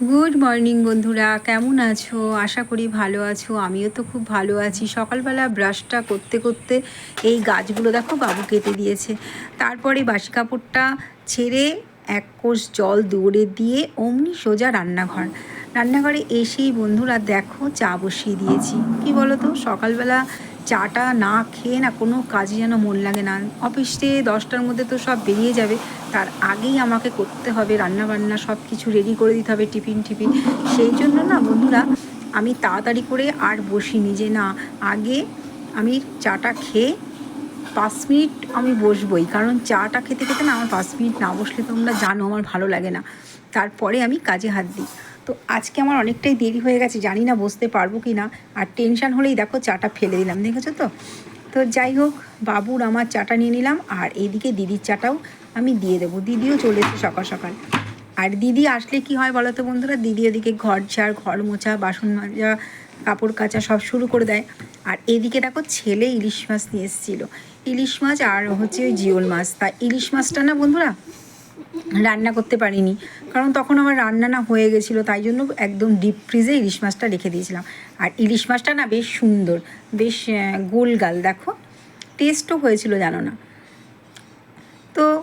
Good morning বন্ধুরা। কেমন আছো? আশা করি ভালো আছো। আমিও তো খুব ভালো আছি। সকালবেলা ব্রাশটা করতে করতে এই গাছগুলো দেখো বাবু কেটে দিয়েছে। তারপরে বাসি কাপড়টা ছেড়ে এক কোষ জল দৌড়ে দিয়ে অমনি সোজা রান্নাঘর। রান্নাঘরে এসেই বন্ধুরা দেখো চা বসিয়ে দিয়েছি। কি বলো তো সকালবেলা চাটা না খেয়ে না কোনো কাজে যেন মন লাগে না। অফিসে দশটার মধ্যে তো সব বেরিয়ে যাবে। তার আগেই আমাকে করতে হবে রান্না বান্না, সব কিছু রেডি করে দিতে হবে টিফিন টিফিন। সেই জন্য না বন্ধুরা, আমি তাড়াতাড়ি করে আর বসিনি যে না, আগে আমি চাটা খেয়ে পাঁচ মিনিট আমি বসবই। কারণ চাটা খেতে খেতে না আমার পাঁচ মিনিট না বসলে তোমরা জানো, আমার ভালো লাগে না। তারপরে আমি কাজে হাত দিই। তো আজকে আমার অনেকটাই দেরি হয়ে গেছে, জানি না বসতে পারব কি না আর টেনশান হলেই দেখো চাটা ফেলে দিলাম, দেখেছ তো? তো যাই হোক, বাবুর আমার চাটা নিয়ে নিলাম, আর এইদিকে দিদির চাটাও আমি দিয়ে দেবো। দিদিও চলে এসে সকাল সকাল। আর দিদি আসলে কি হয় বলো তো বন্ধুরা? দিদি ওদিকে ঘর ঝাড়, ঘর মোছা, বাসন মাজা, কাপড় কাচা সব শুরু করে দেয়। আর এদিকে দেখো ছেলে ইলিশ মাছ নিয়ে এসেছিল। ইলিশ মাছ আর হচ্ছে ওই জিওল মাছ। তা ইলিশ মাছটা না বন্ধুরা রান্না করতে পারিনি। কারণ তখন আমার রান্না না হয়ে গেছিল, তাই জন্য একদম ডিপ ফ্রিজে ইলিশ মাছটা রেখে দিয়েছিলাম। আর ইলিশ মাছটা না বেশ সুন্দর, বেশ গোলগাল দেখো। টেস্টও হয়েছিল, জানো না। তো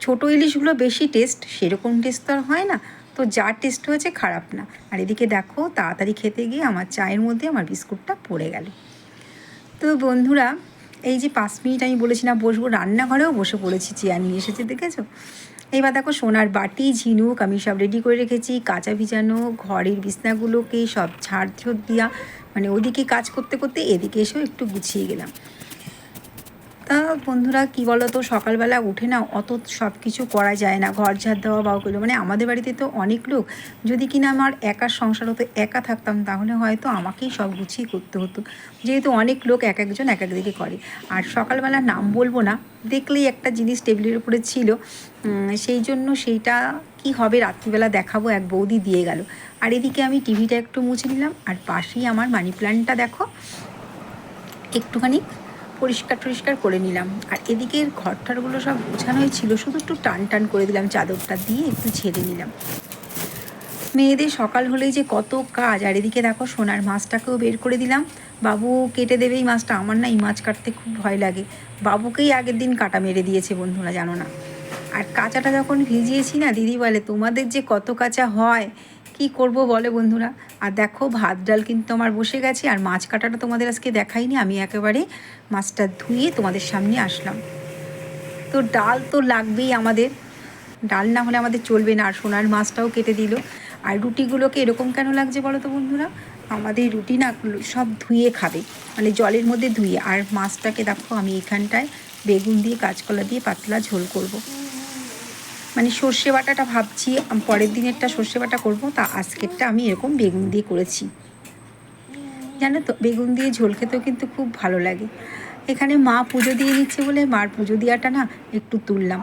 ছোটো ইলিশগুলো বেশি টেস্ট সেরকম টেস্ট তো আর হয় না। তো যা টেস্ট হয়েছে, খারাপ না। আর এদিকে দেখো, তাড়াতাড়ি খেতে গিয়ে আমার চায়ের মধ্যে আমার বিস্কুটটা পড়ে গেল। তো বন্ধুরা, এই যে পাঁচ মিনিট আমি বলেছি না বসবো, রান্নাঘরেও বসে পড়েছি, চেয়ার নিয়ে এসেছে, দেখেছ? এবার দেখো সোনার বাটি, ঝিনুক আমি সব রেডি করে রেখেছি, কাঁচা ভিজানো, ঘরের বিছনাগুলোকে সব ঝাড় ঝোড় দিয়া মানে ওদিকে কাজ করতে করতে এদিকে এসেও একটু গুছিয়ে গেলাম। তা বন্ধুরা কি বলো তো সকালবেলা উঠে না অত সব কিছু করা যায় না। ঘর ঝাড় দেওয়া বা ওগুলো। মানে আমাদের বাড়িতে তো অনেক লোক। যদি কিনা আমার একার সংসার হতো, একা থাকতাম, তাহলে হয়তো আমাকেই সব গুছিয়ে করতে হতো। যেহেতু অনেক লোক এক একজন এক একদিকে করে। আর সকালবেলা নাম বলব না, দেখলেই একটা জিনিস টেবিলের উপরে ছিল। সেই জন্য সেইটা কি হবে রাত্রিবেলা দেখাবো, এক বৌদি দিয়ে গেল। আর এদিকে আমি টিভিটা একটু মুছে নিলাম। আর পাশেই আমার মানি প্ল্যান্টটা দেখো। একটুখানি পরিষ্কার টরিষ্কার করে নিলাম। আর এদিকের ঘরটারগুলো সব গোছানোই ছিল, শুধু একটু টান টান করে দিলাম চাদরটা দিয়ে একটু ছেড়ে নিলাম। মেয়েদের সকাল হলেই যে কত কাজ। আর এদিকে দেখো সোনার মাছটাকেও বের করে দিলাম। বাবু কেটে দেবে এই মাছটা, আমার না এই মাছ কাটতে খুব ভয় লাগে। বাবুকেই আগের দিন কাটা মেরে দিয়েছে বন্ধুরা, জানো না। আর কাঁচাটা যখন ভিজিয়েছি না, দিদি বলে, তোমাদের যে কত কাঁচা হয় কি করব বলে বন্ধুরা? আর দেখো, ভাত ডাল কিন্তু আমার বসে গেছে, আর মাছ কাটাটা তোমাদের আজকে দেখাইনি, আমি একেবারে মাছটা ধুয়ে তোমাদের সামনে আসলাম। তো ডাল তো লাগবেই আমাদের, ডাল না হলে আমাদের চলবে না, আর সোনার মাছটাও কেটে দিল। আর রুটিগুলোকে এরকম কেন লাগছে বলো তো বন্ধুরা? আমাদের রুটি না সব ধুয়ে খাবে মানে জলের মধ্যে ধুয়ে। আর মাছটাকে দেখো, আমি এখানটায় বেগুন দিয়ে কাঁচকলা দিয়ে পাতলা ঝোল করব। মানে সর্ষে বাটাটা ভাবছি পরের দিনেরটা সর্ষে বাটা করব, তা আজকেরটা আমি এরকম বেগুন দিয়ে করেছি। জানো তো, বেগুন দিয়ে ঝোল খেতেও কিন্তু খুব ভালো লাগে। এখানে মা পুজো দিয়ে নিচ্ছে বলে মার পুজো দেওয়াটা না একটু তুললাম।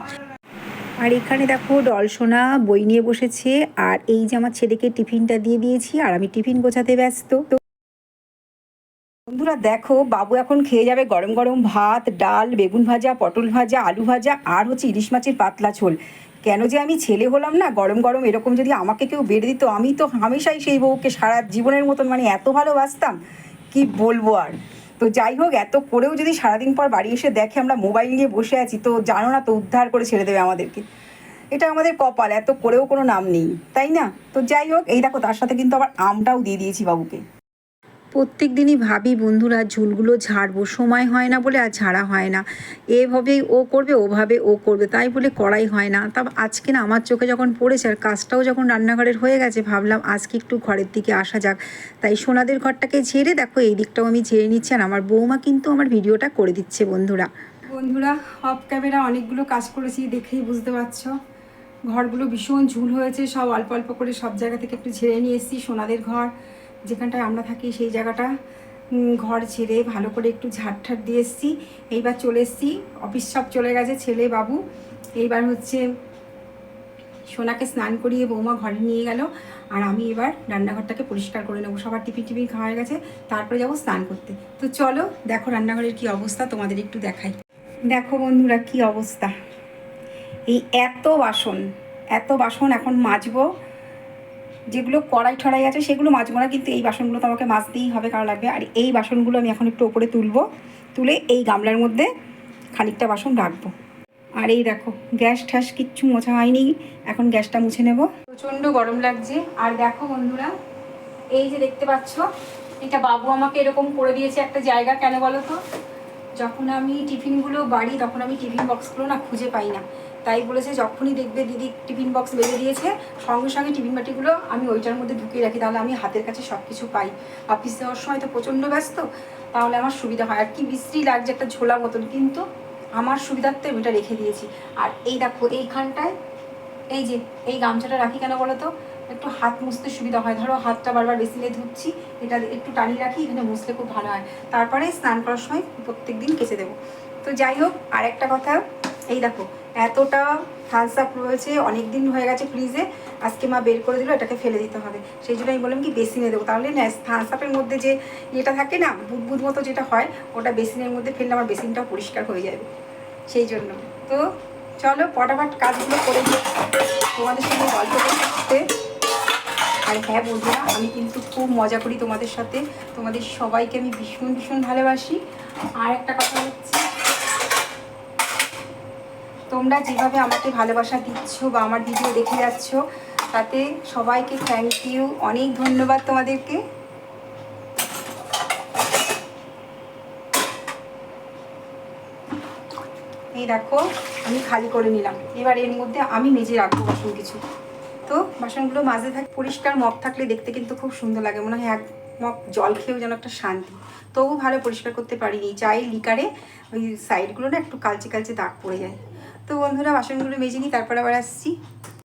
আর এখানে দেখো ডলসোনা, বই নিয়ে বসেছে, আর এই যে আমার ছেলেকে টিফিনটা দিয়ে দিয়েছি, আর আমি টিফিন গোছাতে ব্যস্ত। তো বন্ধুরা দেখো, বাবু এখন খেয়ে যাবে গরম গরম ভাত, ডাল, বেগুন ভাজা, পটল ভাজা, আলু ভাজা, আর হচ্ছে ইলিশ মাছের পাতলা ঝোল। কেন যে আমি ছেলে হলাম না? গরম গরম এরকম যদি আমাকে কেউ বেড়ে দিত, আমি তো হামেশাই সেই বউকে সারা জীবনের মতন মানে এত ভালোবাসতাম, কি বলব আর? তো যাই হোক, এত করেও যদি সারাদিন পর বাড়ি এসে দেখে আমরা মোবাইল নিয়ে বসে আছি, তো জানো না, তো উদ্ধার করে ছেড়ে দেবে আমাদেরকে। এটা আমাদের কপাল, এত করেও কোনো নাম নেই, তাই না? তো যাই হোক, এই দেখো, তার সাথে কিন্তু আবার আমটাও দিয়ে দিয়েছি বাবুকে। প্রত্যেক দিনই ভাবি, বন্ধুরা, ঝুলগুলো ঝাড়বো। সময় হয় না বলে আর ঝাড়া হয় না। এভাবেই ও করবে, ওভাবে ও করবে। তাই বলে করাই হয় না। তা আজকে না আমার চোখে যখন পড়েছে আর কাজটাও যখন রান্নাঘরের হয়ে গেছে, ভাবলাম আজকে একটু ঘরের দিকে আসা যাক। তাই সোনাদের ঘরটাকে ঝেড়ে দেখো, এই দিকটাও আমি ঝেড়ে নিচ্ছি। আর আমার বৌমা কিন্তু আমার ভিডিওটা করে দিচ্ছে, বন্ধুরা। বন্ধুরা, অফ ক্যামেরা অনেকগুলো কাজ করেছি দেখেই বুঝতে পারছ। ঘরগুলো ভীষণ ঝুল হয়েছে, সব অল্প অল্প করে সব জায়গা থেকে একটু ঝেড়ে নিয়ে এসেছি, সোনাদের ঘর। যেখানটায় আমরা থাকি সেই জায়গাটা ঘর ছেড়ে ভালো করে একটু ঝাড় দিয়ে এসেছি। এইবার চলে এসেছি, অফিস সব চলে গেছে ছেলে বাবু। এইবার হচ্ছে সোনাকে স্নান করিয়ে বৌমা ঘরে নিয়ে গেল। আর আমি এবার রান্নাঘরটাকে পরিষ্কার করে নেব। সবার টিফিন টিফিন খাওয়া হয়ে গেছে, তারপরে যাব স্নান করতে। তো চলো, দেখো রান্নাঘরের কি অবস্থা, তোমাদের একটু দেখাই। দেখো বন্ধুরা কি অবস্থা। এই এত বাসন এত বাসন এখন মাজবো। যেগুলো কড়াই ঠড়াই আছে, সেগুলো মাজবো কিন্তু এই বাসনগুলো তো আমাকে মাজতেই হবে, কারণ লাগবে। আর এই বাসনগুলো আমি এখন একটু ওপরে তুলবো, তুলে এই গামলার মধ্যে খানিকটা বাসন রাখব। আর এই দেখো, গ্যাস ঠ্যাস কিচ্ছু মোছা হয়নি, এখন গ্যাসটা মুছে নেব। প্রচণ্ড গরম লাগছে। আর দেখো বন্ধুরা, এই যে দেখতে পাচ্ছ, এটা বাবু আমাকে এরকম করে দিয়েছে একটা জায়গা, কেন বলো তো? যখন আমি টিফিনগুলো বাড়ি, তখন আমি টিফিন বক্সগুলো না খুঁজে পাই না। তাই বলেছে যখনই দেখবে দিদি টিফিন বক্স বেঁধে দিয়েছে, সঙ্গে সঙ্গে টিফিন বাটিগুলো আমি ওইটার মধ্যে ঢুকিয়ে রাখি, তাহলে আমি হাতের কাছে সব কিছু পাই। অফিস যাওয়ার সময় তো প্রচণ্ড ব্যস্ত, তাহলে আমার সুবিধা হয়। আর কি বিশ্রী লাগছে একটা ঝোলা মতন, কিন্তু আমার সুবিধার্থে আমি এটা রেখে দিয়েছি। আর এই দেখো, এইখানটায়, এই যে, এই গামছাটা রাখি কেন বলো তো? একটু হাত মুছতে সুবিধা হয়। ধরো হাতটা বারবার বেসিনে ধুচ্ছি, এটা একটু টানিয়ে রাখি, এখানে মুছলে খুব ভালো হয়। তারপরে স্নান করার সময় প্রত্যেক দিন কেচে দেবো। তো যাই হোক আর একটা কথা, এই দেখো এতটা থালস আপ রয়েছে অনেক দিন হয়ে গেছে ফ্রিজে আজকে মা বের করে দিল, এটাকে ফেলে দিতে হবে। সেই জন্য আমি বললাম কি, বেসিনে দেবো। তাহলে না থালস আপের মধ্যে যে ইয়েটা থাকে না, বুদবুদ মতো যেটা হয়, ওটা বেসিনের মধ্যে ফেললে আমার বেসিনটাও পরিষ্কার হয়ে যাবে। সেই জন্য। তো চলো ফটাফট কাজগুলো করে দিই তোমাদের সঙ্গে গল্প করতে। আর হ্যাঁ বন্ধুরা, আমি কিন্তু খুব মজা করি তোমাদের সাথে। তোমাদের সবাইকে আমি ভীষণ ভীষণ ভালোবাসি। আর একটা কথা হচ্ছে তোমরা যেভাবে আমাকে ভালোবাসা দিচ্ছ বা আমার ভিডিও দেখে যাচ্ছ, তাতে সবাইকে থ্যাংক ইউ অনেক ধন্যবাদ তোমাদেরকে। এই দেখো, আমি খালি করে নিলাম। এবার এর মধ্যে আমি মেজে রাখব বাসন কিছু। তো বাসনগুলো মাঝে থাক, পরিষ্কার মপ থাকলে দেখতে কিন্তু খুব সুন্দর লাগে, মনে হয় এক মপ জল খেয়েও যেন একটা শান্তি। তবু ভালো পরিষ্কার করতে পারিনি। চাই লিকারে ওই সাইডগুলো না একটু কালচে কালচে দাগ পড়ে যায়। তো বন্ধুরা, বাসনগুলো মেজে নিই, তারপর আবার আসছি।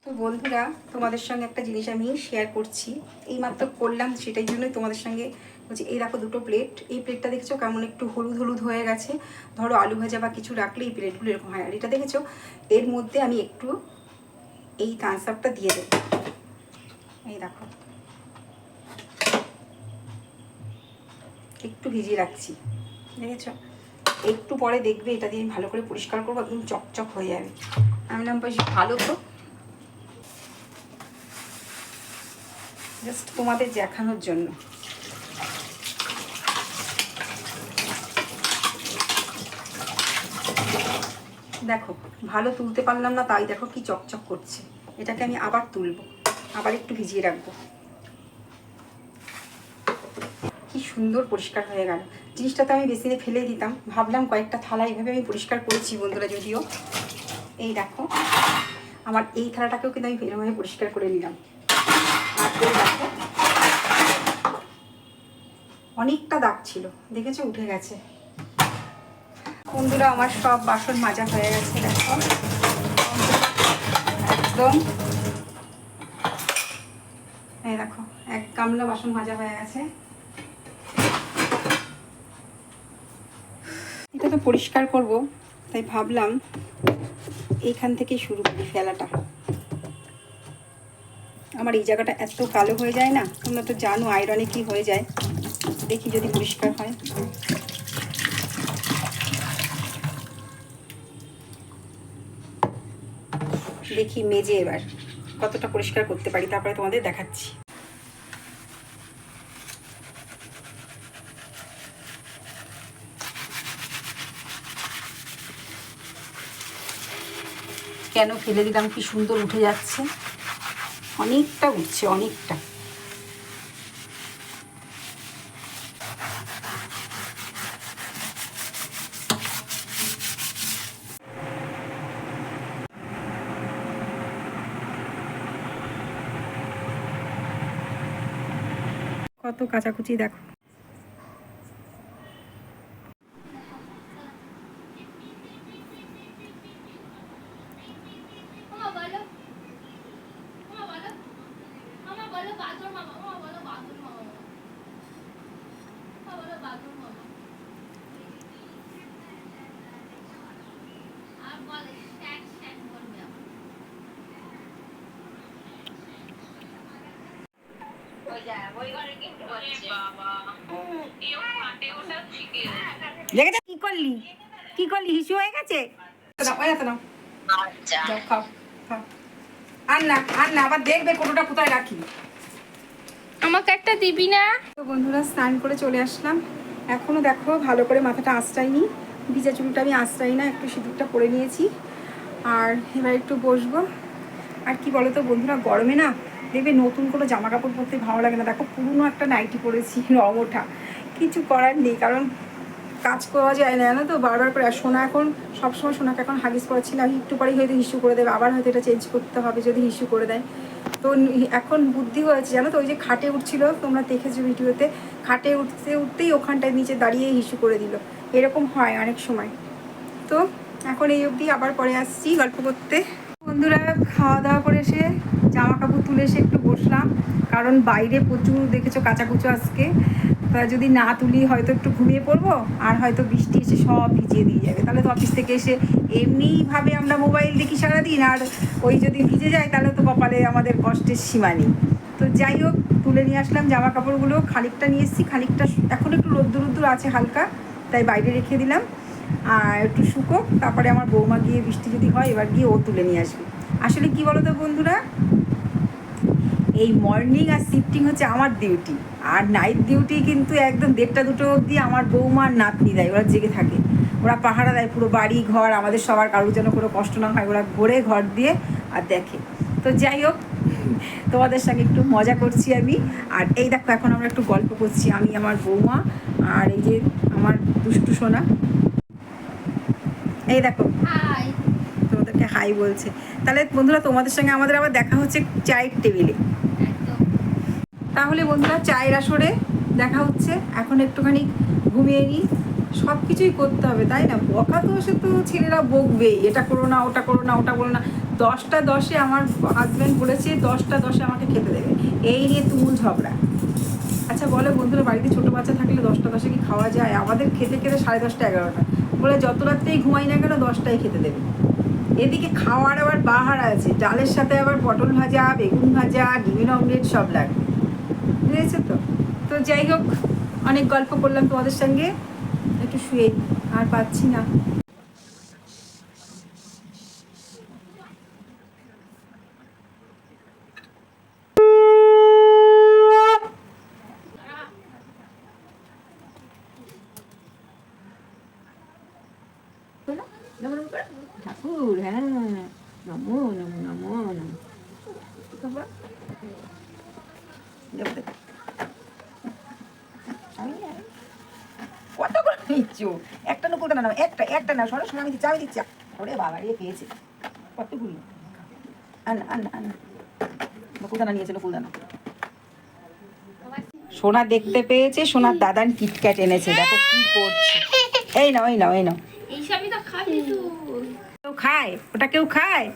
তো বন্ধুরা, তোমাদের সঙ্গে একটা জিনিস আমি শেয়ার করছি। এইমাত্র করলাম, সেটাই জন্যই তোমাদের সঙ্গে বলছি, এই দেখো দুটো প্লেট এই প্লেটটা দেখেছ কেমন একটু হলুদ হলুদ হয়ে গেছে? ধরো আলু ভাজা বা কিছু রাখলে এই প্লেটগুলো এরকম হয়। আর এটা দেখেছ, এর মধ্যে আমি একটু এই থামস দিয়ে দেবো। এই দেখো। একটু ভিজিয়ে রাখছি। দেখেছ? একটু পরে দেখবে এটা দিয়ে আমি ভালো করে পরিষ্কার করব একদম চকচক হয়ে যাবে। আমি নাম বেশ ভালো তো। জাস্ট তোমাদের দেখানোর জন্য। দেখো ভালো তুলতে পারলাম না তাই দেখো কি চকচক করছে। এটাকে আমি আবার তুলবো আবার একটু ভিজিয়ে রাখব। কি সুন্দর পরিষ্কার হয়ে গেল। জিনিসটা তো আমি বেসিনে ফেলে দিতাম। ভাবলাম কয়েকটা থালা এইভাবে আমি পরিষ্কার করেছি বন্ধুরা যদিও। এই দেখো, আমার এই থালাটাকেও কিন্তু আমি এরকমভাবে পরিষ্কার করে নিলাম। আর অনেকটা দাগ ছিল, দেখেছ? উঠে গেছে। বন্ধুরা, আমার সব বাসন মাজা হয়ে গেছে, দেখো। একদম। এই দেখো, এক গামলা বাসন মাজা হয়ে গেছে। এটা তো পরিষ্কার করব, তাই ভাবলাম এইখান থেকে শুরু করি ফেলাটা। আমার এই জায়গাটা এত কালো হয়ে যায় না, তোমরা তো জানো আয়রনে কি হয়ে যায়। দেখি যদি পরিষ্কার হয়। দেখি মেজে এবার কতটা পরিষ্কার করতে পারি, তারপরে তোমাদের দেখাচ্ছি। কেন ফেলে দিলাম কি সুন্দর উঠে যাচ্ছে। অনেকটা উঠছে অনেকটা। কত কাচাকুচি দেখো মামা বলো মামা বলো মামা বলো বাদর মামা মামা বলো বাদর মামা মামা বলো বাদর মামা আর বলে শ্যাক শ্যাক বলবে আবার দেখেছ কি করলি? কি করলি? হিসু হয়ে গেছে। আর না আর না আবার দেখবে কোটোটা কোথায় রাখি। আমাকে একটা দিবি না? তো বন্ধুরা স্নান করে চলে আসলাম। এখনও দেখো ভালো করে মাথাটা আঁচড়াইনি, ভিজা চুলটা আমি আঁচড়াই না, একটু সিঁদুরটা পরে নিয়েছি। আর এবার একটু বসবো। আর কি বলো তো বন্ধুরা, গরমে না দেখবে নতুন কোনো জামা কাপড় পরতে ভালো লাগে না। দেখো পুরনো একটা নাইটি পরেছি, রং ওঠা। কিছু করার নেই, কারণ কাজ করা যায় না, জানো তো? বারবার করে। আর সোনা এখন, সবসময় সোনাকে এখন হাগিস করাচ্ছিলাম একটু পরেই হয়তো হিসু করে দেবে। আবার হয়তো এটা চেঞ্জ করতে হবে যদি হিসু করে দেয়। তো এখন বুদ্ধি হয়েছে, জানো তো? ওই যে খাটে উঠছিল, তোমরা দেখেছ ভিডিওতে, খাটে উঠতে উঠতেই ওখানটায় নিচে দাঁড়িয়ে হিসু করে দিল। এরকম হয় অনেক সময়। তো এখন এই অবধি আবার পরে আসছি গল্প করতে। বন্ধুরা খাওয়া দাওয়া করে এসে জামা কাপড় তুলে এসে একটু বসলাম, কারণ বাইরে প্রচুর দেখেছ কাঁচাকুচো আজকে। তা যদি না তুলি, হয়তো একটু ঘুমিয়ে পড়ব, আর হয়তো বৃষ্টি এসে সব ভিজিয়ে দিয়ে যাবে। তাহলে তো অফিস থেকে এসে এমনিভাবে আমরা মোবাইল দেখি সারাদিন, আর ওই যদি ভিজে যায় তাহলে তো কপালে আমাদের কষ্টের সীমা নেই। তো যাই হোক, তুলে নিয়ে আসলাম জামা কাপড়গুলো খানিকটা নিয়ে এসেছি, খানিকটা এখন একটু রোদ্দুর রোদ্দুর আছে হালকা, তাই বাইরে রেখে দিলাম। আর একটু শুকোক তারপরে আমার বৌমা গিয়ে বৃষ্টি যদি হয়, এবার গিয়ে ও তুলে নিয়ে আসবে। আসলে কি বলো তো বন্ধুরা? এই মর্নিং আর শিফটিং হচ্ছে আমার ডিউটি আর নাইট ডিউটি কিন্তু একদম দেড়টা দুটো অবধি আমার বৌমা আর নাতনি দেয়, ওরা জেগে থাকে। ওরা পাহারা দেয় পুরো বাড়ি ঘর আমাদের সবার কারোর যেন কোনো কষ্ট না হয় ওরা ঘোরে ঘর দিয়ে আর দেখে। তো যাই হোক তোমাদের সঙ্গে একটু মজা করছি আমি। আর এই দেখো এখন আমরা একটু গল্প করছি আমি আমার বৌমা আর এই যে আমার দুষ্টু সোনা। এই দেখো হাই তোমাদেরকে হাই বলছে। তাহলে বন্ধুরা তোমাদের সঙ্গে আমাদের আবার দেখা হচ্ছে চায়ের টেবিলে তাহলে বন্ধুরা চায়ের আসরে দেখা হচ্ছে। এখন একটুখানি ঘুমিয়ে নিই। সব কিছুই করতে হবে, তাই না? বকা সে তো ছেলেরা বকবেই, এটা করো না, ওটা করো না, ওটা করো না। দশটা দশে আমার হাজব্যান্ড বলেছে, দশটা দশে আমাকে খেতে দেবে। এই নিয়ে তুমুল ঝগড়া। আচ্ছা বলে বন্ধুরা, বাড়িতে ছোটো বাচ্চা থাকলে দশটা দশে কি খাওয়া যায়? আমাদের খেতে খেতে সাড়ে দশটা এগারোটা। বলে, যত রাত্রেই ঘুমাই না কেন দশটায় খেতে দেবে। এদিকে খাওয়ার আবার বাহার আছে। ডালের সাথে আবার পটল ভাজা, বেগুন ভাজা, ডিমের অমলেট সব লাগবে বুঝেছ তো? তো যাই হোক, অনেক গল্প করলাম তোমাদের সঙ্গে। একটু শুয়ে আর পাচ্ছি না ঠাকুর হ্যাঁ নমো নমো নমো নমো বাবা দেবো দেবো আমি আর- কত করে নিচ্ছ একটা না কোটা না একটা একটা না সরো আমি দিচ্ছি আমি দিচ্ছি? ওরে বাবা রে পেয়েছে। কতগুলো আন আন আন। কুলদানা নিয়েছিল কুলদানা সোনা দেখতে পেয়েছে সোনার দাদান কিটক্যাট এনেছে। দেখো কি করছে। এই নাও এই নাও এই নাও। কেউ খায়? ওটা কেউ খায়?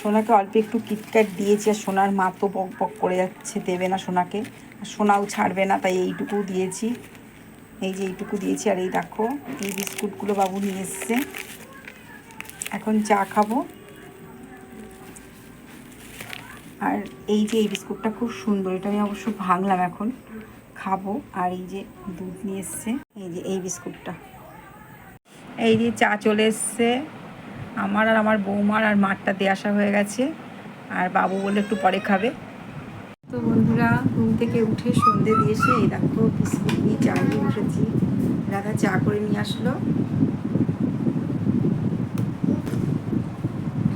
সোনাকে অল্প একটু কিটক্যাট দিয়েছি আর সোনার মা তো বক বক করে যাচ্ছে দেবে না সোনাকে। আর সোনাও ছাড়বে না তাই এইটুকু দিয়েছি। এই যে এইটুকু দিয়েছি আর এই দেখো, এই বিস্কুটগুলো বাবু নিয়ে এসছে। এখন চা খাব। আর এই যে এই বিস্কুটটা খুব সুন্দর, এটা আমি অবশ্য ভাঙলাম এখন। খাব। আর এই যে দুধ নিয়ে এসছে, এই যে এই বিস্কুটটা। এই যে চা চলে এসছে। আমার আর আমার বৌমার আর মাঠটা দিয়ে আসা হয়ে গেছে। আর বাবু বলে একটু পরে খাবে। তো বন্ধুরা ঘুম থেকে উঠে সন্ধে দিয়েছে এই দেখো বিস্কুট নিয়ে চা নিয়ে বসেছি। দাদা চা করে নিয়ে আসলো।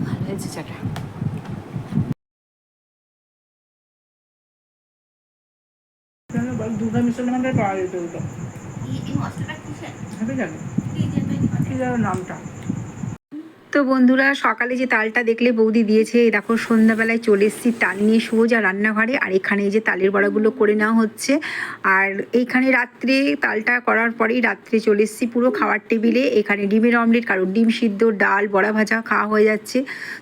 ভালো হয়েছে চাটা। দুর্গা মিশ্রের মধ্যে পাওয়া যেত ওটা? নামটা? তো বন্ধুরা, সকালে যে তালটা দেখলে বৌদি দিয়েছে দেখো সন্ধ্যাবেলায় চলে এসেছি তাল নিয়ে সোজা রান্নাঘরে, আর এখানে এই যে তালের বড়াগুলো করে নেওয়া হচ্ছে। আর এইখানে রাত্রে তালটা করার পরেই রাত্রে চলে এসেছি পুরো খাওয়ার টেবিলে। এখানে ডিমের অমলেট কারণ ডিম সিদ্ধ, ডাল, বড়া ভাজা খাওয়া হয়ে যাচ্ছে।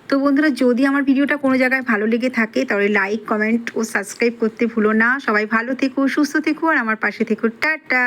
তো বন্ধুরা, যদি আমার ভিডিওটা কোনো জায়গায় ভালো লেগে থাকে, তাহলে লাইক কমেন্ট ও সাবস্ক্রাইব করতে ভুলো না। সবাই ভালো থেকো, সুস্থ থেকো, আর আমার পাশে থেকো। টাটা!